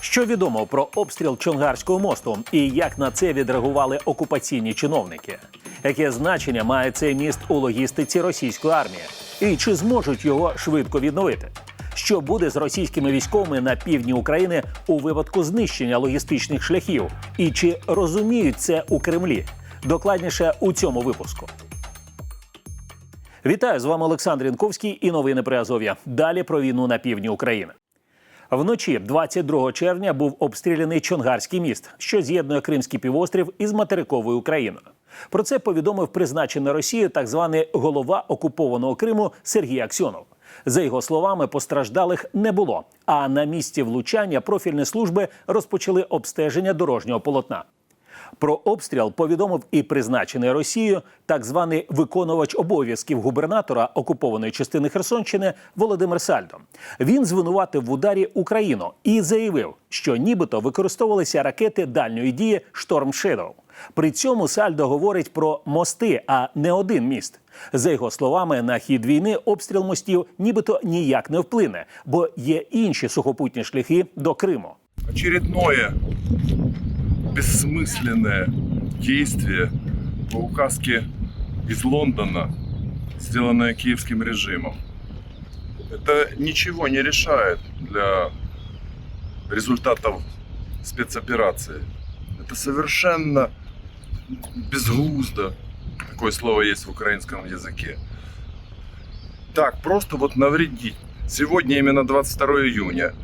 Що відомо про обстріл Чонгарського мосту і як на це відреагували окупаційні чиновники? Яке значення має цей міст у логістиці російської армії? І чи зможуть його швидко відновити? Що буде з російськими військовими на півдні України у випадку знищення логістичних шляхів? І чи розуміють це у Кремлі? Докладніше у цьому випуску. Вітаю з вами Олександр Янковський і новини при Азов'я. Далі про війну на півдні України. Вночі, 22 червня, був обстріляний Чонгарський міст, що з'єднує Кримський півострів із материковою Україною. Про це повідомив призначений Росією так званий голова окупованого Криму Сергій Аксьонов. За його словами, постраждалих не було. А на місці влучання профільні служби розпочали обстеження дорожнього полотна. Про обстріл повідомив і призначений Росією так званий виконувач обов'язків губернатора окупованої частини Херсонщини Володимир Сальдо. Він звинуватив в ударі Україну і заявив, що нібито використовувалися ракети дальньої дії Шторм Шедоу. При цьому Сальдо говорить про мости, а не один міст. За його словами, на хід війни обстріл мостів нібито ніяк не вплине, бо є інші сухопутні шляхи до Криму. очередное бессмысленное действие по указке из Лондона, сделанное киевским режимом. Это ничего не решает для результатов спецоперации. Это совершенно безглуздо. Такое слово есть в украинском языке. Так, просто вот навредить. Сегодня именно 22 июня.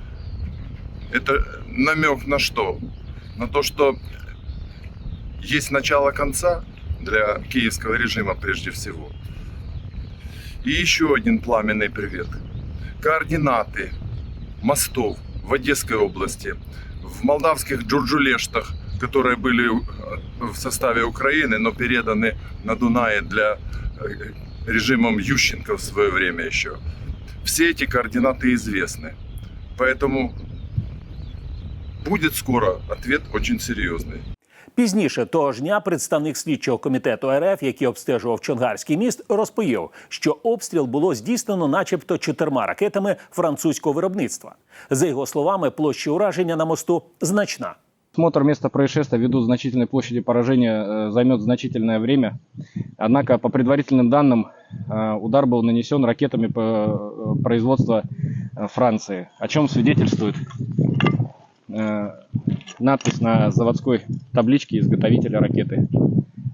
Это намек на что? На то, что есть начало конца для киевского режима прежде всего. И еще один пламенный привет. Координаты мостов в Одесской области, в молдавских Джурджулештах, которые были э, в составе Украины, но переданы на Дунае для э, режимом Ющенко в свое время еще. Все эти координаты известны. Поэтому будет скоро ответ очень серьезный. Пізніше того ж дня представник слідчого комітету РФ, який обстежував Чонгарський міст, розповів, що обстріл було здійснено, начебто, чотирма ракетами французького виробництва. За його словами, площа ураження на мосту значна. Осмотр места происшествия ввиду значительной площади поражения э, займет значительное время. Однако, по предварительным данным, э, удар был нанесен ракетами по э, производства э, Франции, о чем свидетельствует э, надпись на заводской табличке изготовителя ракеты,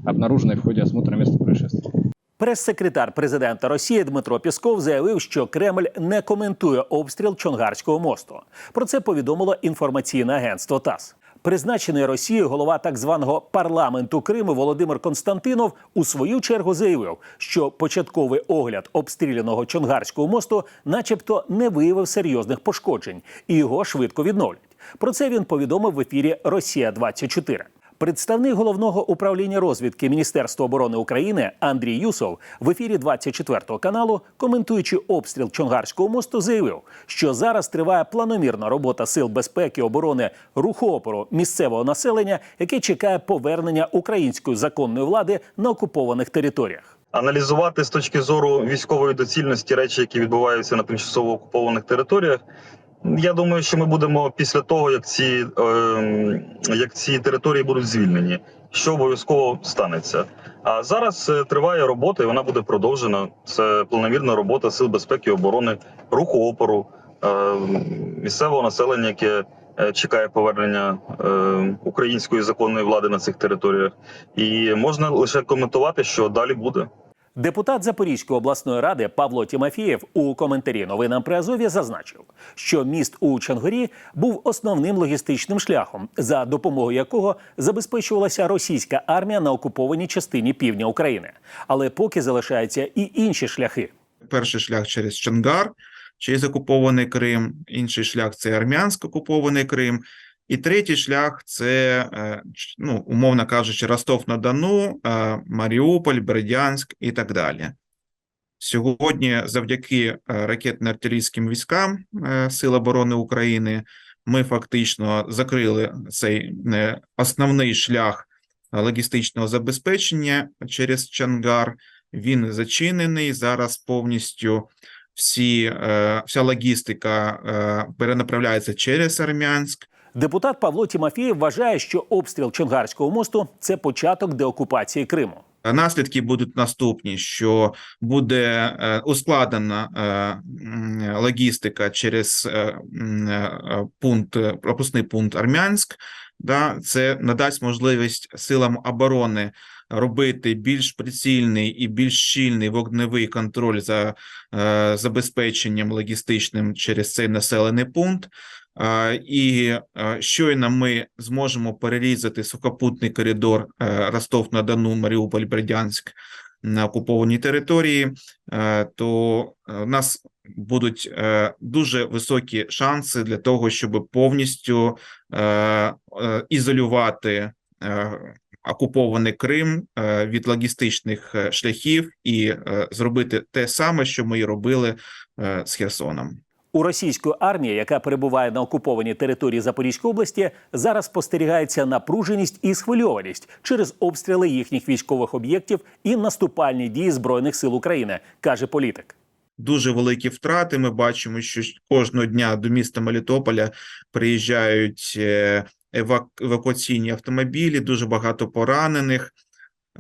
обнаруженной в ходе осмотра места происшествия. Прес-секретар президента Росії Дмитро Пісков заявив, що Кремль не коментує обстріл Чонгарського мосту. Про це повідомило інформаційне агентство ТАСС. Призначений Росією голова так званого парламенту Криму Володимир Константинов у свою чергу заявив, що початковий огляд обстріляного Чонгарського мосту, начебто, не виявив серйозних пошкоджень, і його швидко відновлять. Про це він повідомив в ефірі Росія 24 Представник головного управління розвідки Міністерства оборони України Андрій Юсов в ефірі 24 каналу, коментуючи обстріл Чонгарського мосту, заявив, що зараз триває планомірна робота сил безпеки оборони руху опору місцевого населення, яке чекає повернення української законної влади на окупованих територіях. аналізувати з точки зору військової доцільності речі, які відбуваються на тимчасово окупованих територіях. Я думаю, що ми будемо після того, як ці, е, як ці території будуть звільнені, що обов'язково станеться. А зараз е, триває робота, і вона буде продовжена. Це планомірна робота сил безпеки і оборони, руху опору, е, місцевого населення, яке е, чекає повернення е, української законної влади на цих територіях. І можна лише коментувати, що далі буде. Депутат Запорізької обласної ради Павло Тімофієв у коментарі новинам при Азові зазначив, що міст у Чангорі був основним логістичним шляхом, за допомогою якого забезпечувалася російська армія на окупованій частині півдня України. Але поки залишаються і інші шляхи. Перший шлях через Чонгар, через окупований Крим, інший шлях це армянсько окупований Крим. І третій шлях це, е, ну, умовно кажучи, Ростов-на-Дону, е, Маріуполь, Бердянськ і так далі. Сьогодні, завдяки е, ракетно-артилерійським військам Сил оборони України, ми фактично закрили цей основний шлях логістичного забезпечення через Чонгар. Він зачинений зараз повністю. Всі, вся логістика перенаправляється через Армянськ. Депутат Павло Тімофєєв вважає, що обстріл Чонгарського мосту це початок деокупації Криму. Наслідки будуть наступні: що буде е, ускладнена е, логістика через е, пункт, пропускний пункт Армянськ. Да, це надасть можливість силам оборони робити більш прицільний і більш щільний вогневий контроль за е, забезпеченням логістичним через цей населений пункт. Е, І е, щойно ми зможемо перерізати сухопутний коридор е, Ростов-на-Дону, Маріуполь, Бердянськ на окупованій території, то у нас будуть дуже високі шанси для того, щоб повністю ізолювати окупований Крим від логістичних шляхів і зробити те саме, що ми робили з Херсоном. У російської армії, яка перебуває на окупованій території Запорізької області, зараз спостерігається напруженість і схвильованість через обстріли їхніх військових об'єктів і наступальні дії збройних сил України, каже політик. дуже великі втрати. Ми бачимо, що кожного дня до міста Мелітополя приїжджають е, евак- евакуаційні автомобілі, дуже багато поранених.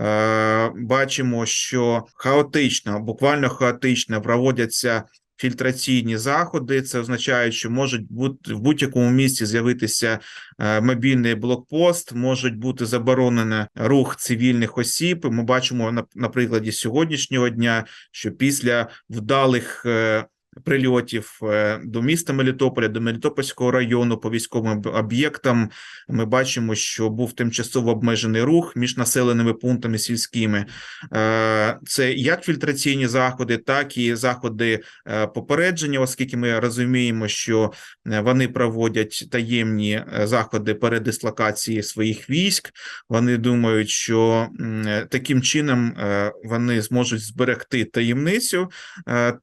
Е, Бачимо, що хаотично, буквально хаотично проводяться фільтраційні заходи. Це означає, що можуть бути в будь-якому місці з'явитися е, мобільний блокпост, можуть бути заборонені рух цивільних осіб. Ми бачимо на, на прикладі сьогоднішнього дня, що після вдалих е, прильотів е, до міста Мелітополя, до Мелітопольського району по військовим об'єктам, ми бачимо, що був тимчасово обмежений рух між населеними пунктами сільськими. Е, Це як фільтраційні заходи, так і заходи е, попередження, оскільки ми розуміємо, що вони проводять таємні заходи передислокації своїх військ. Вони думають, що таким чином вони зможуть зберегти таємницю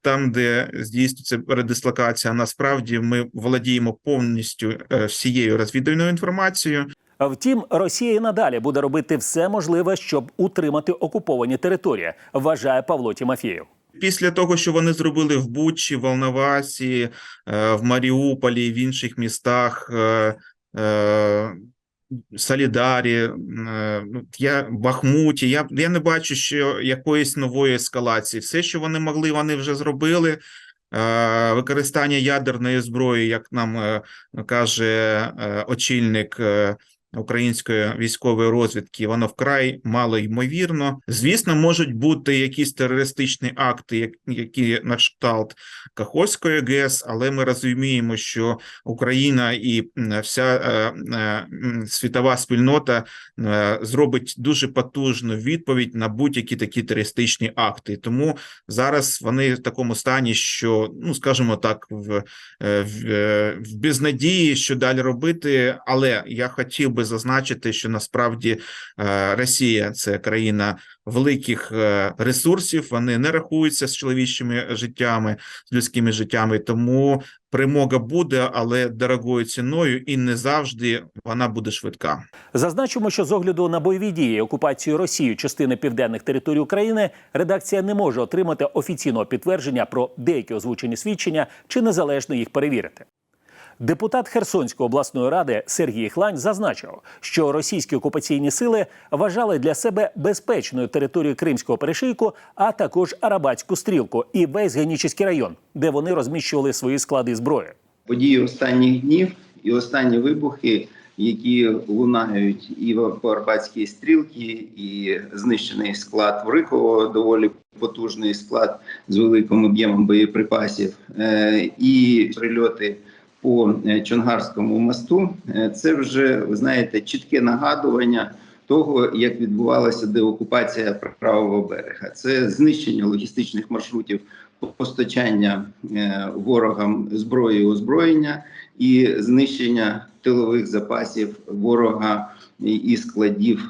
там, де здійснюється передислокація. Насправді ми володіємо повністю е, всією розвідувальною інформацією. Втім, Росія і надалі буде робити все можливе, щоб утримати окуповані території, вважає Павло Тімофєєв. Після того, що вони зробили в Бучі, Волновасі, е, в Маріуполі, в інших містах, е, Солідарі, ну, я Бахмуті, я, я не бачу, що якоїсь нової ескалації. Все, що вони могли, вони вже зробили. Е, Використання ядерної зброї, як нам е, каже е, очільник української військової розвідки, воно вкрай мало ймовірно. Звісно, можуть бути якісь терористичні акти, які на кшталт Каховської ГЕС, але ми розуміємо, що Україна і вся е, е, світова спільнота е, зробить дуже потужну відповідь на будь-які такі терористичні акти. Тому зараз вони в такому стані, що ну скажімо так, в, в, в безнадії, що далі робити. Але я хотів би зазначити, що насправді е, Росія це країна великих е, ресурсів. Вони не рахуються з чоловічими життями, з людськими життями. Тому перемога буде, але дорогою ціною, і не завжди вона буде швидка. Зазначимо, що з огляду на бойові дії окупацію Росією частини південних територій України редакція не може отримати офіційного підтвердження про деякі озвучені свідчення чи незалежно їх перевірити. Депутат Херсонської обласної ради Сергій Хлань зазначив, що російські окупаційні сили вважали для себе безпечною територію Кримського перешийку, а також Арабатську стрілку і весь Генічеський район, де вони розміщували свої склади зброї. події останніх днів і останні вибухи, які лунають і в по Арбатській стрілці, і знищений склад в Рихово, доволі потужний склад з великим об'ємом боєприпасів, е, і прильоти по е, Чонгарському мосту. Е, Це вже ви знаєте чітке нагадування. Того, як відбувалася деокупація правого берега, це знищення логістичних маршрутів постачання е, ворогам зброї озброєння і знищення тилових запасів ворога і- складів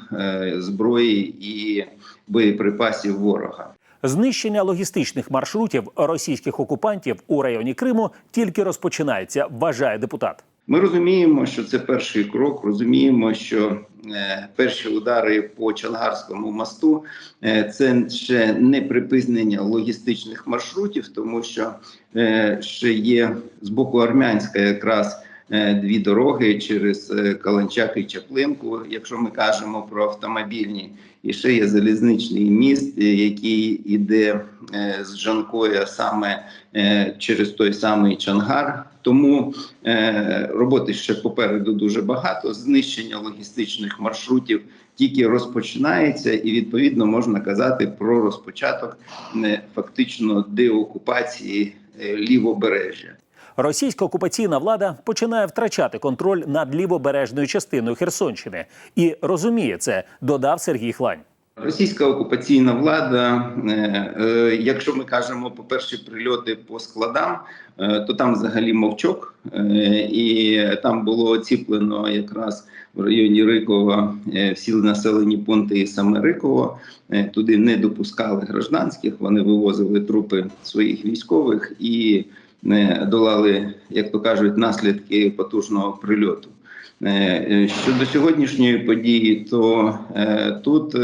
зброї і боєприпасів ворога. Знищення логістичних маршрутів російських окупантів у районі Криму тільки розпочинається, вважає депутат. Ми розуміємо, що це перший крок. Розуміємо, що е, перші удари по Чангарському мосту е, це ще не припинення логістичних маршрутів, тому що е, ще є з боку армянська якраз дві дороги через е, Каланчак і Чаплинку, якщо ми кажемо про автомобільні. І ще є залізничний міст, е, який іде е, з Жанкоя саме е, через той самий Чангар. Тому е, роботи ще попереду дуже багато. Знищення логістичних маршрутів тільки розпочинається, і відповідно можна казати про розпочаток е, фактично деокупації е, лівобережжя. Російська окупаційна влада починає втрачати контроль над лівобережною частиною Херсонщини і розуміє це, додав Сергій Хлань. Російська окупаційна влада, е, е, якщо ми кажемо по перші прильоти по складам, е, то там взагалі мовчок, і там було оціплено якраз в районі Рикова всі населені пункти і саме Риково. Е, Туди не допускали гражданських, вони вивозили трупи своїх військових і е, долали, як то кажуть, наслідки потужного прильоту. Е, е, Щодо сьогоднішньої події, то е, тут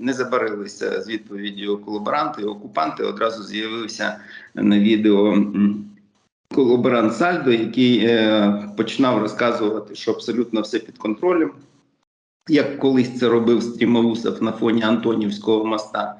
не забарилися з відповіддю колаборанти, окупанти. Одразу з'явився на відео колаборант Сальдо, який починав розказувати, що абсолютно все під контролем. Як колись це робив Стрімоусов на фоні Антонівського моста,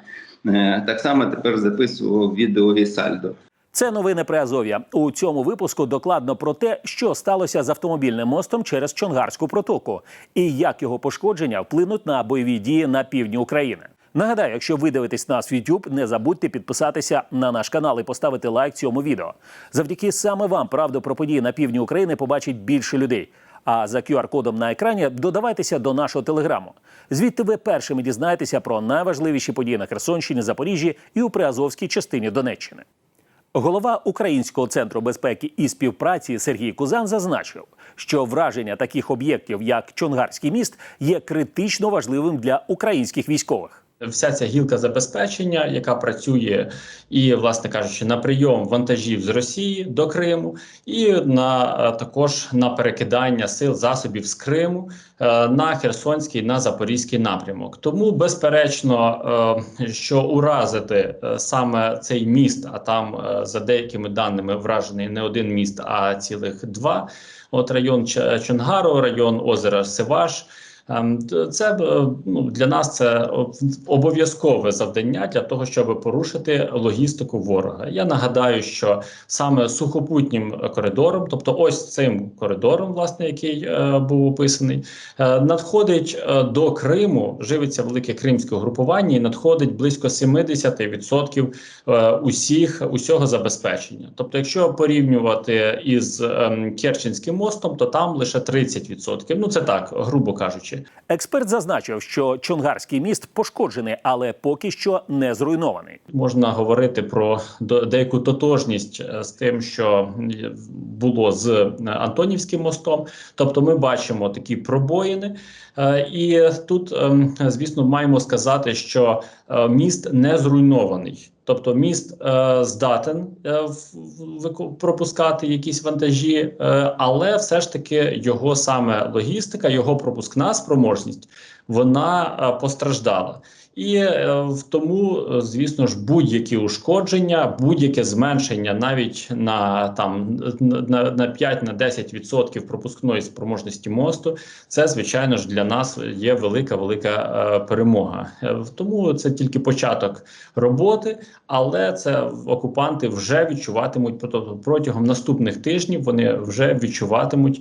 так само тепер записував відео і Сальдо. Це новини при Азов'я. У цьому випуску докладно про те, що сталося з автомобільним мостом через Чонгарську протоку, і як його пошкодження вплинуть на бойові дії на півдні України. Нагадаю, якщо ви дивитесь нас в YouTube, не забудьте підписатися на наш канал і поставити лайк цьому відео. Завдяки саме вам правду про події на півдні України побачить більше людей. А за QR-кодом на екрані додавайтеся до нашого телеграму. Звідти ви першими дізнаєтеся про найважливіші події на Херсонщині, Запоріжжі і у Приазовській частині Донеччини. Голова Українського центру безпеки і співпраці Сергій Кузан зазначив, що враження таких об'єктів, як Чонгарський міст, є критично важливим для українських військових. Вся ця гілка забезпечення, яка працює і, власне кажучи, на прийом вантажів з Росії до Криму, і на е, також на перекидання сил засобів з Криму е, на Херсонський на Запорізький напрямок. Тому, безперечно, е, що уразити саме цей міст, а там за деякими даними вражений не один міст, а цілих два. От район Чонгару, район озера Севаш. Ем, Це е, ну, для нас це обов'язкове завдання для того, щоб порушити логістику ворога. Я нагадаю, що саме сухопутнім коридором, тобто ось цим коридором, власне, який е, був описаний, е, надходить е, до Криму, живиться велике кримське групування, і надходить близько 70% е, усіх усього забезпечення. Тобто, якщо порівнювати із ем, Керченським мостом, то там лише 30%. Ну це так, грубо кажучи. Експерт зазначив, що Чонгарський міст пошкоджений, але поки що не зруйнований. Можна говорити про деяку тотожність е, з тим, що було з е, Антонівським мостом. Тобто, ми бачимо такі пробоїни, Е, і тут, ем, звісно, маємо сказати, що міст не зруйнований. Тобто міст е, здатен е, пропускати якісь вантажі, е, але все ж таки його саме логістика, його пропускна спроможність, вона е, постраждала. І е, в тому, е, звісно ж, будь-які ушкодження, будь-яке зменшення навіть на там на, на 5-10% пропускної спроможності мосту, це звичайно ж для нас є велика велика е, перемога. Е, Тому це тільки початок роботи, але це окупанти вже відчуватимуть тобто протягом наступних тижнів. Вони вже відчуватимуть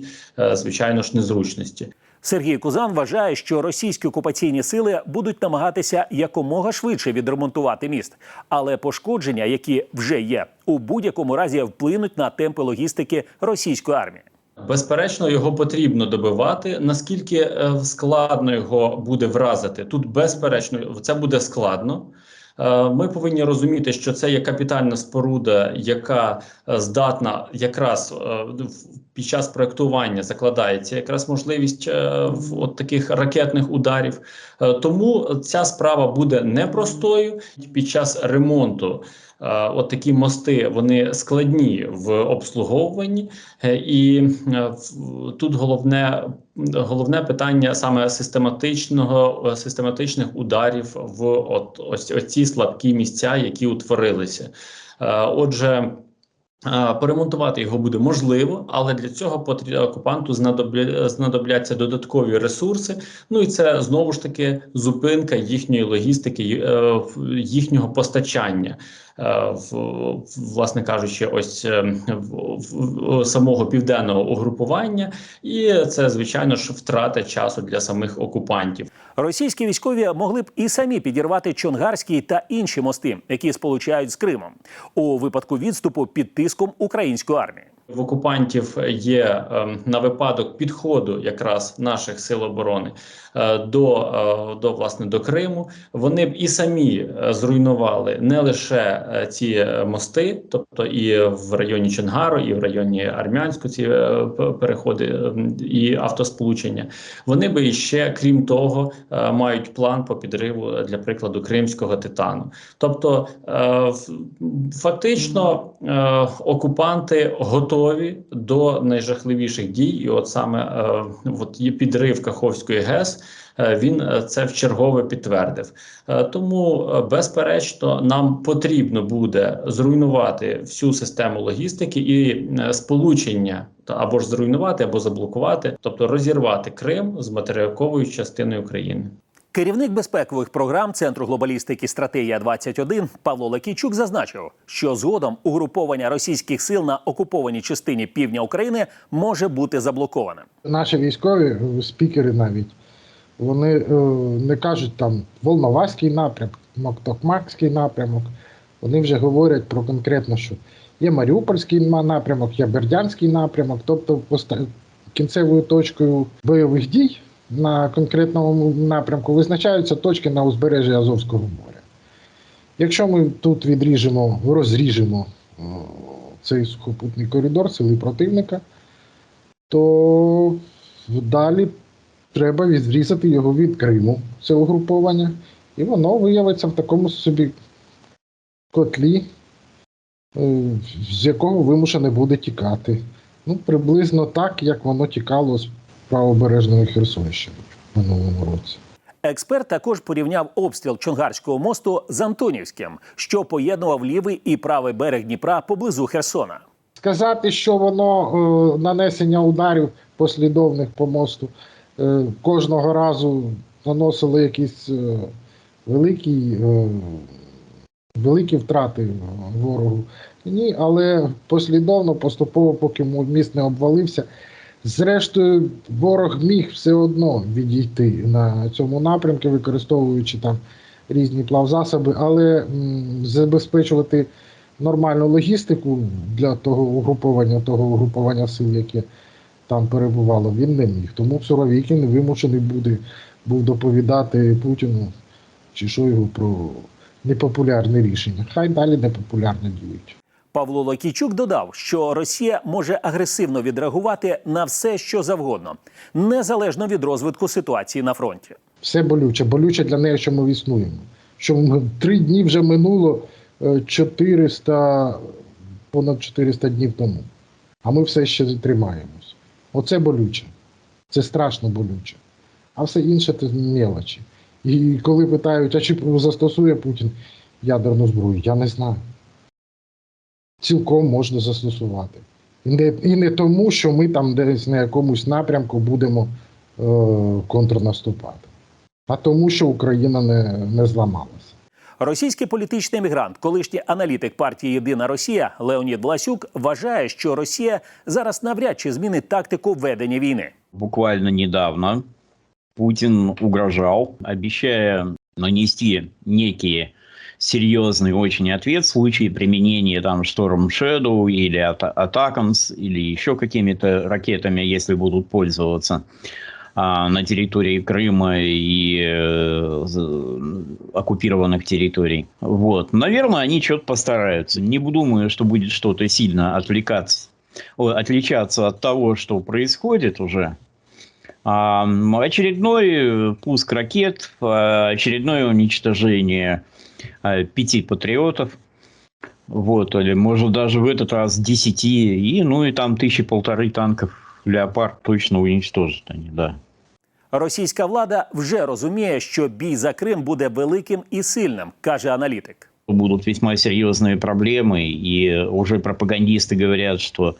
звичайно ж незручності. Сергій Кузан вважає, що російські окупаційні сили будуть намагатися якомога швидше відремонтувати міст, але пошкодження, які вже є, у будь-якому разі вплинуть на темпи логістики російської армії. Безперечно, його потрібно добивати. Наскільки е, складно його буде вразити? Тут безперечно це буде складно. Е, Ми повинні розуміти, що це є капітальна споруда, яка е, здатна якраз під час проектування закладається якраз можливість е, от таких ракетних ударів. Е, Тому ця справа буде непростою під час ремонту. е, От такі мости вони складні в обслуговуванні, і тут головне, головне питання саме систематичного систематичних ударів в от ось оці слабкі місця, які утворилися. Отже. Поремонтувати його буде можливо, але для цього окупанту знадобляться додаткові ресурси. Ну і це знову ж таки зупинка їхньої логістики, е, їхнього постачання. Е, Власне кажучи, ось е, самого південного угрупування, і це звичайно ж втрата часу для самих окупантів. Російські військові могли б і самі підірвати Чонгарський та інші мости, які сполучають з Кримом, у випадку відступу під тиском української армії. В окупантів є ем, на випадок підходу якраз наших сил оборони е, до, е, до власне до Криму. Вони б і самі е, зруйнували не лише ці мости, тобто і в районі Чонгару, і в районі Армянську ці переходи ем, і автосполучення. Вони би ще, крім того, мають план по підриву для прикладу кримського титану. Тобто, фактично, окупанти готові до найжахливіших дій, і от саме е, от є підрив Каховської ГЕС. е, Він е, це вчергове підтвердив. Е, Тому, безперечно, нам потрібно буде зруйнувати всю систему логістики і сполучення або ж зруйнувати, або заблокувати, тобто розірвати Крим з материковою частиною України. Керівник безпекових програм Центру глобалістики Стратегія 21 Павло Лакійчук зазначив, що згодом угруповання російських сил на окупованій частині півдня України може бути заблоковане. Наші військові, спікери навіть, вони е, не кажуть там Волноваський напрямок, Токмакський напрямок. Вони вже говорять про конкретно, що є Маріупольський ма- напрямок, є Бердянський напрямок, тобто кінцевою точкою бойових дій на конкретному напрямку визначаються точки на узбережжі Азовського моря. Якщо ми тут відріжемо, розріжемо цей сухопутний коридор сили противника, то далі треба відрізати його від Криму, це угруповання, і воно виявиться в такому собі котлі, е, з якого вимушене буде тікати. Ну, приблизно так, як воно тікало з правобережної Херсонщини в минулому році. Експерт також порівняв обстріл Чонгарського мосту з Антонівським, що поєднував лівий і правий берег Дніпра поблизу Херсона. Сказати, що воно е, нанесення ударів послідовних по мосту е, кожного разу наносило якісь е, великі, великі втрати ворогу. Ні, але послідовно, поступово, поки міст не обвалився. Зрештою, ворог міг все одно відійти на цьому напрямку, використовуючи там різні плавзасоби, але м, забезпечувати нормальну логістику для того угруповання, того угруповання сил, яке там перебувало, він не міг. Тому Суровікін вимушений буде був доповідати Путіну чи Шойгу про непопулярне рішення. Хай далі непопулярно діють. Павло Лакійчук додав, що Росія може агресивно відреагувати на все, що завгодно, незалежно від розвитку ситуації на фронті. Все болюче, болюче для неї, що ми існуємо. Що ми три дні вже минуло е, 400, понад 400 днів тому. А ми все ще тримаємось. Оце болюче. Це страшно болюче. А все інше це мелочі. І коли питають, а чи застосує Путін ядерну зброю, я не знаю. Цілком можна застосувати. І не, і не тому, що ми там десь на якомусь напрямку будемо е, контрнаступати, а тому, що Україна не, не зламалася. Російський політичний емігрант, колишній аналітик партії Єдина Росія Леонід Власюк вважає, що Росія зараз навряд чи змінить тактику ведення війни. Буквально недавно Путин угрожал, обещая нанести некий серьезный очень ответ в случае применения там Storm Shadow или Ата- Атакамс или еще какими-то ракетами, если будут пользоваться а, на территории Крыма и э, оккупированных территорий. Вот. Наверное, они что-то постараются. Не думаю, что будет что-то сильно отвлекаться, отличаться от того, что происходит уже. А, очередной э, пуск ракет, а, очередное уничтожение пяти патриотов. Вот, или может даже в этот раз десяти, и ну и там тысячи полторы танков Леопард точно уничтожат они, да. Російська влада вже розуміє, що бій за Крим буде великим і сильним, каже аналітик. будут весьма серьезные проблемы, и уже пропагандисты говорят, что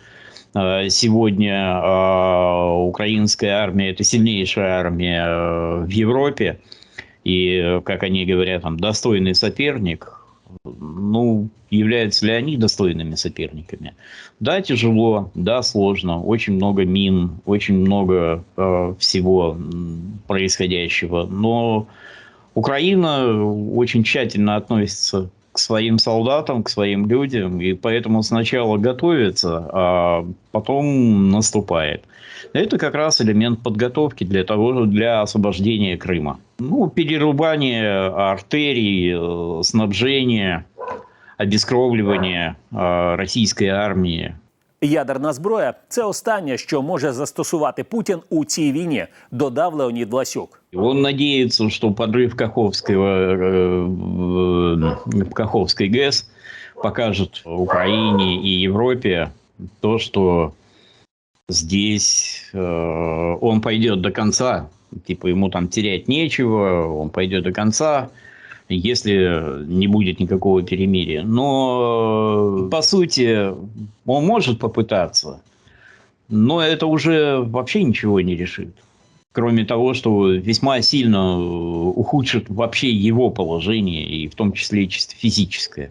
э, сегодня э, украинская армия это сильнейшая армия э, в Европе, и, как они говорят, там достойный соперник. Ну, являются ли они достойными соперниками? Да, тяжело, да, сложно, очень много мин, очень много э, всего происходящего, но Украина очень тщательно относится к своим солдатам, к своим людям, и поэтому сначала готовится, а потом наступает. Это как раз элемент подготовки для того, для освобождения Крыма. Ну, перерубание артерий, э, снабжение, обескровливание э, российской армии, Ядерна зброя це останнє, що може застосувати Путін у цій війні, додав Леонід Власюк. Он надеется, что подрыв Каховского, э, в- Каховской ГЭС покажет Украине и Европе то, что здесь э, он пойдет до конца. Типа ему там терять нечего, он пойдет до конца, если не будет никакого перемирия. Но, по сути, он может попытаться, но это уже вообще ничего не решит кроме того, что весьма сильно ухудшит вообще его положение, и в том числе и чисто физическое.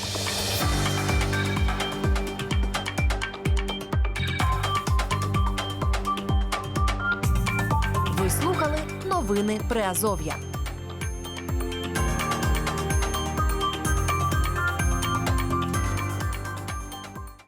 Новини Приазов'я.